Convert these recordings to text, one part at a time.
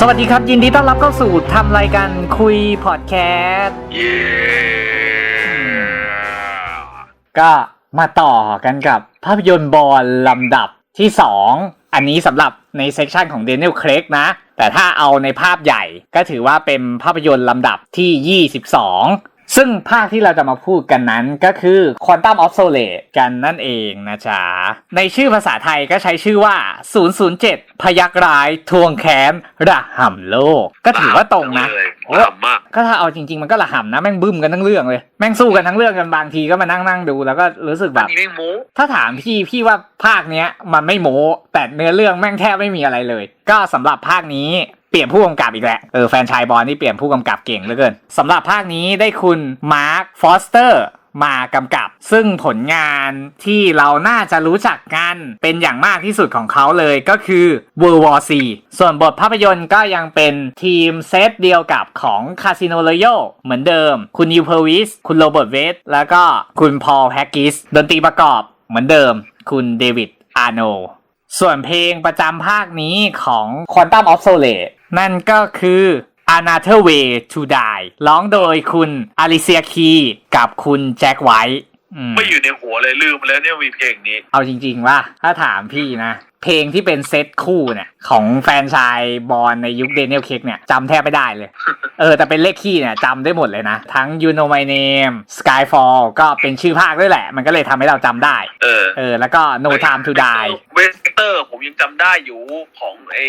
สวัสดีครับ ยินดีต้อนรับเข้าสู่ทำรายการคุยพอดแคสต์ก็มาต่อกันกับภาพยนตร์บอลลำดับที่ 2 อันนี้สำหรับในเซกชันของเดน i e l เครกนะ แต่ถ้าเอาในภาพใหญ่ก็ถือว่าเป็นภาพยนตร์ลำดับที่ 22 ซึ่งภาคที่เราจะมาพูดกันนั้นก็คือ Quantum of Solace กันนั่นเองนะจ๊ะ ในชื่อภาษาไทยก็ใช้ชื่อว่า 007 พยักร้ายทวงแค้นระห่ำโลก ก็ถือว่าตรงนะเลยโอ้ต่ำมากก็ถ้าเอาจริง ๆ มันก็ระห่ำนะ แม่งบึ้มกันทั้งเรื่องเลย แม่งสู้กันทั้งเรื่องกันบางทีก็มานั่งนั่งๆดู แล้วก็รู้สึกแบอันบนี้ไม่โม้ถ้าถามพี่พี่ว่าภาคเนี้ยมันไม่โม้แต่เนื้อเรื่องแม่งแทบไม่มีอะไรเลย ก็สำหรับภาคนี้เป ลี่ยนผู้กำกับอีกแหล้วเออแฟนชายบอลนี่เปลี่ยนผู้กำกับเก่งเหลือเกินสำหรับภาคนี้ได้คุณมาร์คฟอสเตอร์มากำกับ ซึ่งผลงานที่เราน่าจะรู้จักกันเป็นอย่างมากที่สุดของเขาเลยก็คือ World War C ส่วนบทภาพยนตร์ก็ยังเป็นทีมเซตเดียวกับของ Casino Royale เหมือนเดิม คุณนิวเพอร์วิสคุณโรเบิร์ตเวสแล้วก็คุณพอลแฮกกิสดนตรีประกอบเหมือนเดิม คุณเดวิดอาร์โนส่วนเพลงประจำภาคนี้ของ Quantum of Solace นั่นก็คือ Another Way to Die ร้องโดยคุณอลิเซียคีกับคุณแจ็คไวท์อืมไม่อยู่ในหัวเลยลืมไปแล้วเนี่ยมีเพลงนี้ เอาจริงๆว่าถ้าถามพี่นะ เพลงที่เป็นเซตคู่เนี่ยของแฟนชายบอลในยุคเดน i e l เค้กเนี่ยจำแทบไม่ได้เลย เออ แต่เป็นเลขคี่เนี่ยจำได้หมดเลยนะ ทั้ง You Know My Name Skyfall ก็เป็นชื่อภาคด้วยแหละ มันก็เลยทำให้เราจำได้ เออ เออ แล้วก็ No Time to Die เวสเตอร์ผมยังจำได้อยู่ของไอ้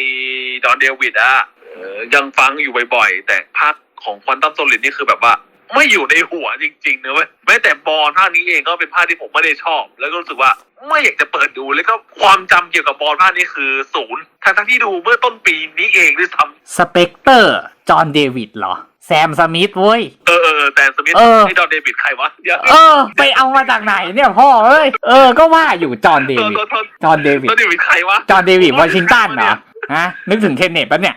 ดอนเดวิดอะเออยังฟังอยู่บ่อยๆ แต่ภาคของควอนตัมโซลิดนี่คือแบบว่า ไม่อยู่ในหัวจริงๆนะเว้ยแม้แต่บอลภาคนี้เองก็เป็นภาคที่ผมไม่ได้ชอบ แล้วก็รู้สึกว่าไม่อยากจะเปิดดูแล้วก็ความจำเกี่ยวกับบอลภาคนี้คือศูนย์ทั้งๆที่ดูเมื่อต้นปีนี้เองด้วยซ้ำสเปกเตอร์ จอห์นเดวิดเหรอ แซมสมิธเว้ย เออเออแต่สมิธเออที่ดอนเดวิดใครวะเดี๋ยวเออ ไปเอามาจากไหนเนี่ยพ่อเอ้ยเออก็ว่าอยู่จอห์นเดเออวิดโทษโทษจอห์นเดวิดดอนเดวิดใครวะจอห์นเดวิดวอชิงตันเหรอฮะนึกถึงเทนเน็ตปะเนี่ย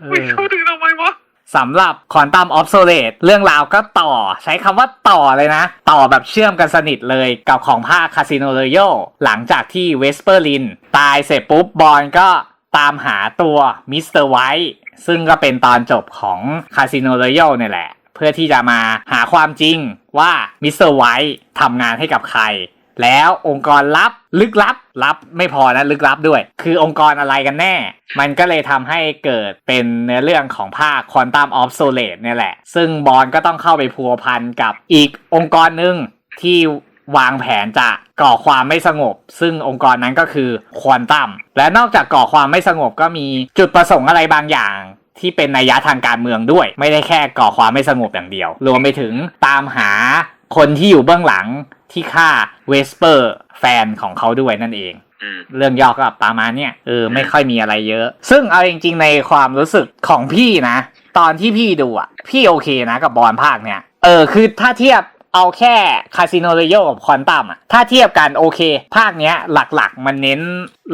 เอไม่อเข้าถึงทำไมวะ สำหรับ Quantum of Solace เรื่องราวก็ต่อใช้คำว่าต่อเลยนะ ต่อแบบเชื่อมกันสนิทเลยกับของภาค Casino Royale หลังจากที่เวสเปอร์ลิน ตายเสร็จปุ๊บบอลก็ตามหาตัวมิสเตอร์ไวท์ซึ่งก็เป็นตอนจบของ Casino Royale เนี่ยแหละ เพื่อที่จะมาหาความจริงว่ามิสเตอร์ไวท์ทำงานให้กับใคร แล้วองค์กรลับลึกลับลับไม่พอนะลึกลับด้วย คือองค์กรอะไรกันแน่ มันก็เลยทำให้เกิดเป็นเนื้อเรื่องของภาค Quantum of Solace เนี่ยแหละ ซึ่งบอลก็ต้องเข้าไปพัวพันกับอีกองค์กรหนึ่งที่วางแผนจะก่อความไม่สงบ ซึ่งองค์กรนั้นก็คือควอนตัมและนอกจากก่อความไม่สงบก็มีจุดประสงค์อะไรบางอย่างที่เป็นนัยยะทางการเมืองด้วย ไม่ได้แค่ก่อความไม่สงบอย่างเดียว รวมไปถึงตามหาคนที่อยู่เบื้องหลัง ที่ฆ่าเวสเปอร์แฟนของเขาด้วยนั่นเองอืมเรื่องย่อก็ประมาณเนี้ยเออไม่ค่อยมีอะไรเยอะ ซึ่งเอาจริงๆในความรู้สึกของพี่นะ ตอนที่พี่ดูอะ พี่โอเคนะกับบอลภาคเนี้ยเออคือถ้าเทียบเอาแค่คาสิโนเรโยกับคอนตัมอะถ้าเทียบกันโอเค ภาคเนี้ยหลักๆ มันเน้น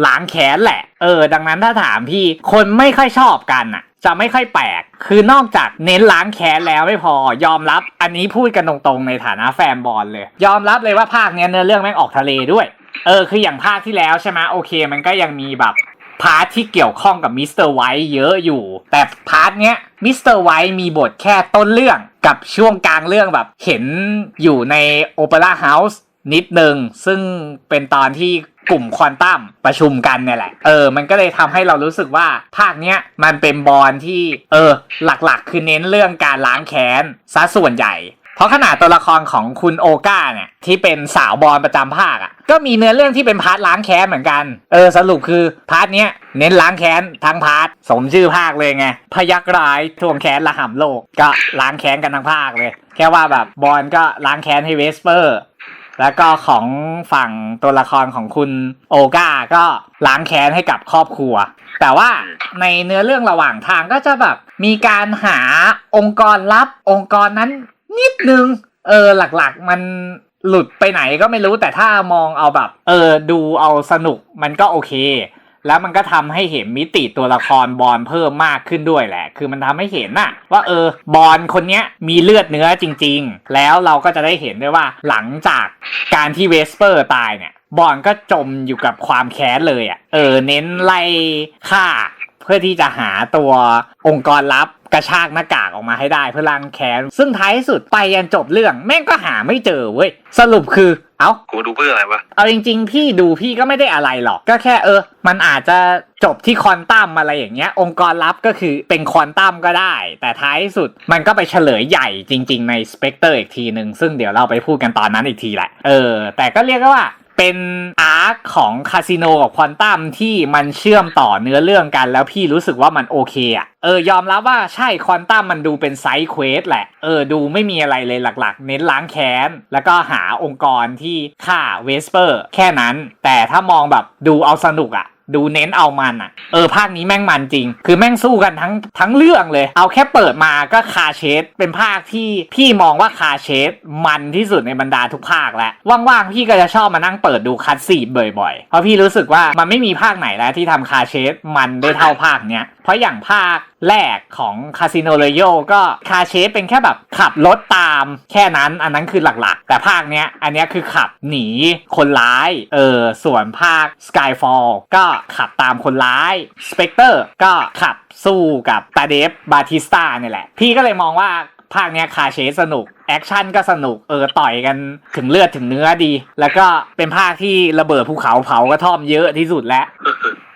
ล้างแค้นแหละ เออ ดังนั้นถ้าถามพี่คนไม่ค่อยชอบกันอะ จะไม่ค่อยแปลก คือนอกจากเน้นล้างแค้นแล้วไม่พอ ยอมรับ อันนี้พูดกันตรงๆในฐานะแฟนบอลเลย ยอมรับเลยว่าภาคเนี้ยเนื้อเรื่องแม่งออกทะเลด้วย เออ คืออย่างภาคที่แล้วใช่ไหมโอเค มันก็ยังมีแบบพาร์ทที่เกี่ยวข้องกับมิสเตอร์ไวท์เยอะอยู่ แต่พาร์ทเนี้ยมิสเตอร์ไวท์มีบทแค่ต้นเรื่องกับช่วงกลางเรื่องแบบเห็นอยู่ในโอเปร่าเฮาส์นิดนึง ซึ่งเป็นตอนที่ กลุ่มควอนตัมประชุมกันเนี่ยแหละ เออ มันก็เลยทำให้เรารู้สึกว่าภาคเนี้ยมันเป็นบอลที่ เออ หลักๆ คือเน้นเรื่องการล้างแค้นซะส่วนใหญ่ เพราะขนาดตัวละครของคุณโอก้าเนี่ยที่เป็นสาวบอลประจำภาคอะ่ะ ก็มีเนื้อเรื่องที่เป็นพาร์ทล้างแค้นเหมือนกัน เออ สรุปคือพาร์ทเนี้ยเน้นล้างแค้นทั้งพาร์ทสมชื่อภาคเลยไง พยักร้ายทวงแค้นระห่ำโลก ก็ล้างแค้นกันทั้งภาคเลย แค่ว่าแบบบอลก็ล้างแค้นให้เวสเปอร์ แล้วก็ของฝั่งตัวละครของคุณโอก้าก็ล้างแค้นให้กับครอบครัว แต่ว่าในเนื้อเรื่องระหว่างทางก็จะแบบมีการหาองค์กรลับองค์กรนั้นนิดนึง เออหลักๆมันหลุดไปไหนก็ไม่รู้แต่ถ้ามองเอาแบบ เออดูเอาสนุกมันก็โอเค แล้วมันก็ทำให้เห็นมิติตัวละครบอลเพิ่มมากขึ้นด้วยแหละ คือมันทำให้เห็นน่ะ ว่าเออบอลคนเนี้ยมีเลือดเนื้อจริง ๆ แล้วเราก็จะได้เห็นด้วยว่าหลังจากการที่เวสเปอร์ตายเนี่ยบอลก็จมอยู่กับความแค้นเลยอะ เออ เน้นไล่ฆ่า เพื่อที่จะหาตัวองค์กรลับ กระชากหน้ากากออกมาให้ได้เพื่อล้างแค้น ซึ่งท้ายสุดไปยันจบเรื่องแม่งก็หาไม่เจอเว้ย สรุปคือเอ้ากูดูเพื่ออะไรวะ เอาจริงๆ พี่ดูพี่ก็ไม่ได้อะไรหรอก ก็แค่เออ มันอาจจะจบที่ควอนตัมอะไรอย่างเงี้ย องค์กรลับก็คือเป็นควอนตัมก็ได้ แต่ท้ายสุดมันก็ไปเฉลยใหญ่จริง ๆ ในสเปกเตอร์อีกทีหนึ่งซึ่งเดี๋ยวเราไปพูดกันตอนนั้นอีกทีแหละ เออ แต่ก็เรียกได้ว่าเป็นอา ร์คของคาสิโนกับควอนตัมที่มันเชื่อมต่อเนื้อเรื่องกัน แล้วพี่รู้สึกว่ามันโอเคอะเออยอมรับว่าใช่ควอนตัมมันดูเป็นไซด์เควสแหละ เออดูไม่มีอะไรเลยหลักๆ เน้นล้างแค้น แล้วก็หาองค์กรที่ฆ่าเวสเปอร์ แค่นั้น แต่ถ้ามองแบบดูเอาสนุกอะ ดูเน้นเอามันอะเออภาคนี้แม่งมันจริง คือแม่งสู้กันทั้งทั้งเรื่องเลย เอาแค่เปิดมาก็คาเชสเป็นภาคที่พี่มองว่าคาเชสมันที่สุดในบรรดาทุกภาคแล้วว่างๆพี่ก็จะชอบมานั่งเปิดดูคัดซีดบ่อยๆ เพราะพี่รู้สึกว่ามันไม่มีภาคไหนแล้วที่ทำคาเชสมันได้เท่าภาคเนี้ยเพราะอย่างภาคแรกของคาสิโนเรโยก็คาเชสเป็นแค่แบบขับรถตามแค่นั้นอันนั้นคือหลักๆ แต่ภาคเนี้ยอันเนี้ยคือขับหนีคนร้าย เออส่วนภาค Skyfall ก็ขับตามคนร้าย Spectre ก็ขับสู้กับตาเดฟบาติสตาเนี่ยแหละ พี่ก็เลยมองว่าภาคเนี้ยคาเชสสนุก แอคชั่นก็สนุก เออ ต่อยกันถึงเลือดถึงเนื้อดี แล้วก็เป็นภาคที่ระเบิดภูเขาเผากระท่อมเยอะที่สุดแล้ว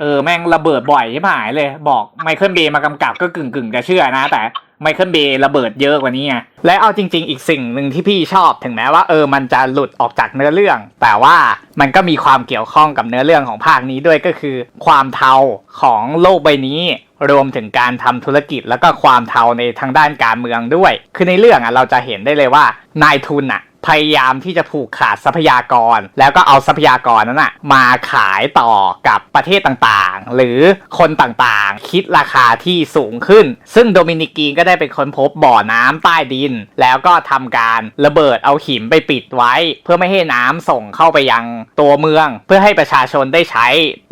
เออ แม่งระเบิดบ่อยที่หายเลย บอกไมเคิลเบย์มากำกับก็กึ่งกึ่งๆจะเชื่อนะแต่ ไมเคิลเบย์ระเบิดเยอะกว่านี้ไงและเอาจริง ๆ อีกสิ่งหนึ่งที่พี่ชอบถึงแม้ว่าเออมันจะหลุดออกจากเนื้อเรื่อง แต่ว่ามันก็มีความเกี่ยวข้องกับเนื้อเรื่องของภาคนี้ด้วยก็คือ ความเทาของโลกใบนี้ รวมถึงการทำธุรกิจแล้วก็ความเทาในทางด้านการเมืองด้วย คือในเรื่องอะเราจะเห็นได้เลยว่านายทุนอะ พยายามที่จะผูกขาดทรัพยากร แล้วก็เอาทรัพยากรนั้นนะมาขายต่อกับประเทศต่างๆ หรือคนต่างๆ คิดราคาที่สูงขึ้น ซึ่งโดมินิกีนก็ได้เป็นคนพบบ่อน้ำใต้ดิน แล้วก็ทำการระเบิดเอาหิมไปปิดไว้ เพื่อไม่ให้น้ำส่งเข้าไปยังตัวเมือง เพื่อให้ประชาชนได้ใช้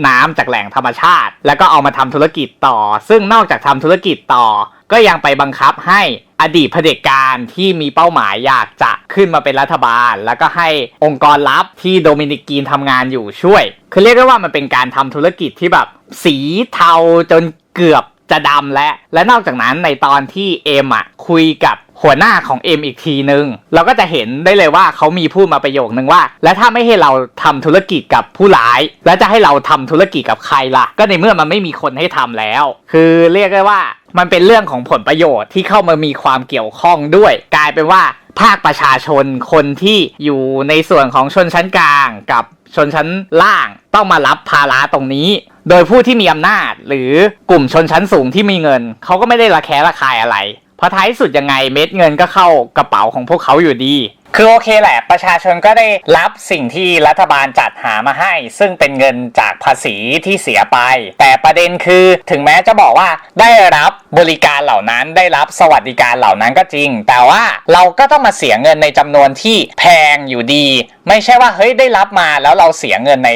น้ำจากแหล่งธรรมชาติ แล้วก็เอามาทำธุรกิจต่อ ซึ่งนอกจากทำธุรกิจต่อ ก็ยังไปบังคับให้ อดีตเผด็จการที่มีเป้าหมายอยากจะขึ้นมาเป็นรัฐบาล แล้วก็ให้องค์กรลับที่โดมินิกีนทำงานอยู่ช่วย คือเรียกได้ว่ามันเป็นการทำธุรกิจที่แบบสีเทาจนเกือบจะดำและ และนอกจากนั้นในตอนที่เอ็มอะคุยกับ หัวหน้าของเอ็มอีกทีนึง เราก็จะเห็นได้เลยว่าเขามีพูดมาประโยคนึงว่า แล้วถ้าไม่ให้เราทำธุรกิจกับผู้ร้าย แล้วจะให้เราทำธุรกิจกับใครล่ะ ก็ในเมื่อมันไม่มีคนให้ทำแล้ว คือเรียกได้ว่ามันเป็นเรื่องของผลประโยชน์ที่เข้ามามีความเกี่ยวข้องด้วย กลายเป็นว่าภาคประชาชนคนที่อยู่ในส่วนของชนชั้นกลางกับชนชั้นล่างต้องมารับภาระตรงนี้ โดยผู้ที่มีอำนาจ หรือกลุ่มชนชั้นสูงที่มีเงิน เขาก็ไม่ได้ระแคะระคายอะไร เพราะท้ายสุดยังไงเม็ดเงินก็เข้ากระเป๋าของพวกเขาอยู่ดี คือโอเคแหละ ประชาชนก็ได้รับสิ่งที่รัฐบาลจัดหามาให้ ซึ่งเป็นเงินจากภาษีที่เสียไป แต่ประเด็นคือถึงแม้จะบอกว่าได้รับบริการเหล่านั้นได้รับสวัสดิการเหล่านั้นก็จริง แต่ว่าเราก็ต้องมาเสียเงินในจำนวนที่แพงอยู่ดี ไม่ใช่ว่าเฮ้ยได้รับมาแล้วเราเสียเงินใน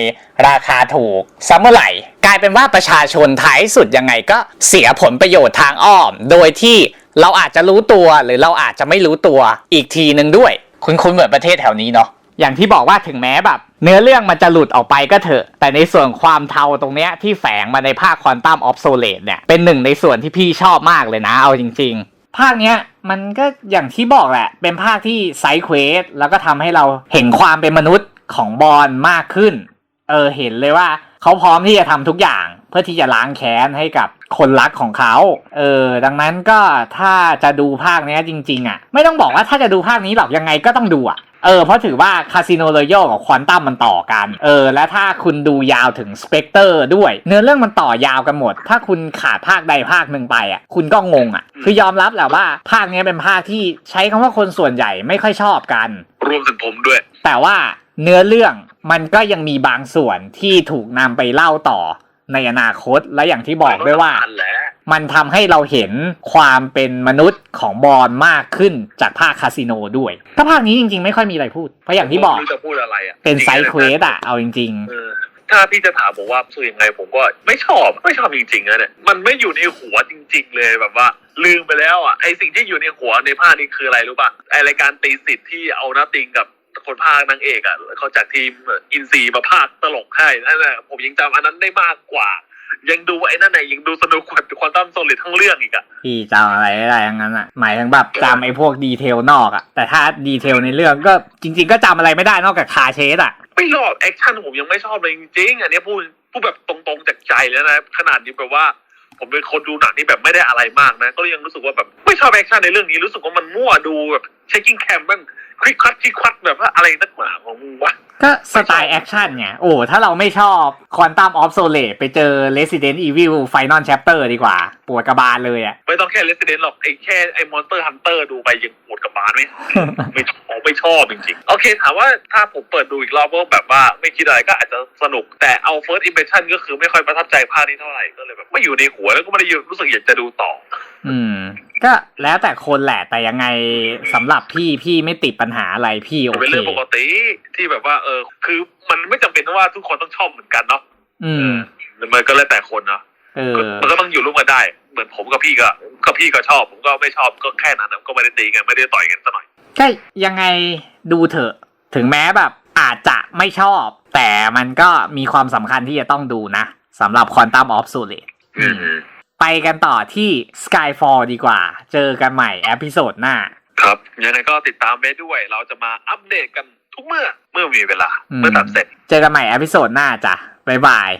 ราคาถูกซะเมื่อไหร่ กลายเป็นว่าประชาชนท้ายสุดยังไงก็เสียผลประโยชน์ทางอ้อม โดยที่ เราอาจจะรู้ตัวหรือเราอาจจะไม่รู้ตัวอีกทีหนึ่งด้วย คุณคุณเหมือนประเทศแถวนี้เนาะอย่างที่บอกว่าถึงแม้แบบ เนื้อเรื่องมันจะหลุดออกไปก็เถอะ แต่ในส่วนความเทาตรงเนี้ยที่แฝงมาในภาคควอนตัมออฟโซเลตเนี่ย เป็นหนึ่งในส่วนที่พี่ชอบมากเลยนะ เอาจริง ๆ ภาคเนี้ยมันก็อย่างที่บอกแหละ เป็นภาคที่ไซเควสแล้วก็ทำให้เราเห็นความเป็นมนุษย์ของบอลมากขึ้น เออเห็นเลยว่า เขาพร้อมที่จะทำทุกอย่าง พื่อที่จะล้างแค้นให้กับคนรักของเขา เออ ดังนั้นก็ถ้าจะดูภาคเนี้ยจริง ๆ อะ ไม่ต้องบอกว่าถ้าจะดูภาคนี้หรอกยังไงก็ต้องดูอะ เออ เพราะถือว่าคาสิโนโรโยกับควอนตัมมันต่อกัน เออ และถ้าคุณดูยาวถึงสเปกเตอร์ด้วย เนื้อเรื่องมันต่อยาวกันหมด ถ้าคุณขาดภาคใดภาคหนึ่งไปอะ คุณก็งงอะ คือยอมรับแหละว่าภาคเนี้ยเป็นภาคที่ใช้คำว่าคนส่วนใหญ่ไม่ค่อยชอบกัน รวมถึงผมด้วย แต่ว่าเนื้อเรื่องมันก็ยังมีบางส่วนที่ถูกนำไปเล่าต่อ ในอนาคตและอย่างที่บอกด้วยว่าอันแหละมันทำให้เราเห็นความเป็นมนุษย์ของบอลมากขึ้นจากภาคคาสิโนด้วย ถ้าภาคนี้จริงๆ ไม่ค่อยมีอะไรพูด เพราะอย่างที่บอกผมไม่รู้จะพูดอะไรอะเป็นไซด์เควสอะเอาจริงเออถ้าพี่จะถามผมว่ารู้สึกยังไงผมก็ไม่ชอบไม่ชอบจริงๆนะเนี่ยมันไม่อยู่ในหัวจริง ๆ เลยแบบว่า ลืมไปแล้วอะไอสิ่งที่อยู่ในหัวในภาคนี้คืออะไรรู้ป่ะไอรายการตีสิทธิ์ที่เอาหน้าติงกับ คนภาคนางเอกอะเขาจากทีมอินซีมาภาคตลกให้นั่นแหละผมยังจำอันนั้นได้มากกว่า ยังดูไอ้นั่นไหนยังดูสนุกกว่าควอนตัมโซลิดทั้งเรื่องอีกอะพี่จำอะไรไม่ได้ทั้งนั้นอะหมายถึงแบบจำไอ้พวกดีเทลนอกอะแต่ถ้าดีเทลในเรื่องก็จริง ๆ ก็จำอะไรไม่ได้นอกจากคาเชสอะไม่รอดแอคชั่นผมยังไม่ชอบเลยจริงๆอันนี้พูดพูดแบบตรงๆจากใจแล้วนะขนาดนี้แบบว่าผมเป็นคนดูหนังที่แบบไม่ได้อะไรมากนะ ก็ยังรู้สึกว่าแบบไม่ชอบแอคชั่นในเรื่องนี้รู้สึกว่ามันมั่วดูแบบเช็คกิ้งแคมบ้าง คลิกคัดคลิกคัดแบบว่าอะไรนักหนาของมึงวะก็สไตล์แอคชั่นไงโอ้ถ้าเราไม่ชอบควอนตัมออฟโซเลตไปเจอ Resident Evil Final Chapter ดีกว่า ปวดกระบาลเลยอะ ไม่ต้องแค่ Resident หรอกไอ้แค่ไอ้มอนสเตอร์ฮันเตอร์ดูไปยังปวดกับบานไหมไม่ชอบไม่ชอบจริงๆ โอเคถามว่าถ้าผมเปิดดูอีกรอบก็แบบว่าไม่คิดอะไรก็อาจจะสนุก แต่เอา first impression ก็คือไม่ค่อยประทับใจภาคนี้เท่าไหร่ก็เลยแบบไม่อยู่ในหัวแล้วก็ไม่ได้รู้สึกอยากจะดูต่อ อืม ก็แล้วแต่คนแหละแต่ยังไงสำหรับพี่พี่ไม่ติดปัญหาอะไรพี่โอมันเป็นเคเรื่องปกติที่แบบว่าเออ คือมันไม่จำเป็นว่าทุกคนต้องชอบเหมือนกันเนาะอืมมันก็แล้วแต่คนเนาะเออ มันก็ต้องอยู่ร่วมกันได้ เหมือนผมกับพี่ก็ก็พี่ก็ชอบ ผมก็ไม่ชอบก็แค่นั้นนะก็ไม่ได้ตีกันไม่ได้ต่อยกันซะหน่อย ก็ยังไงดูเถอะ ถึงแม้แบบอาจจะไม่ชอบ แต่มันก็มีความสำคัญที่จะต้องดูนะสำหรับ Quantum of Solace อืม ไปกันต่อที่ Skyfall ดีกว่า เจอกันใหม่เอพิโซดหน้า ครับยังไงก็ติดตามเบสด้วย เราจะมาอัปเดตกันทุกเมื่อเมื่อมีเวลาอืมเมื่อตัดเสร็จ เจอกันใหม่เอพิโซดหน้าจ้ะบ๊ายบาย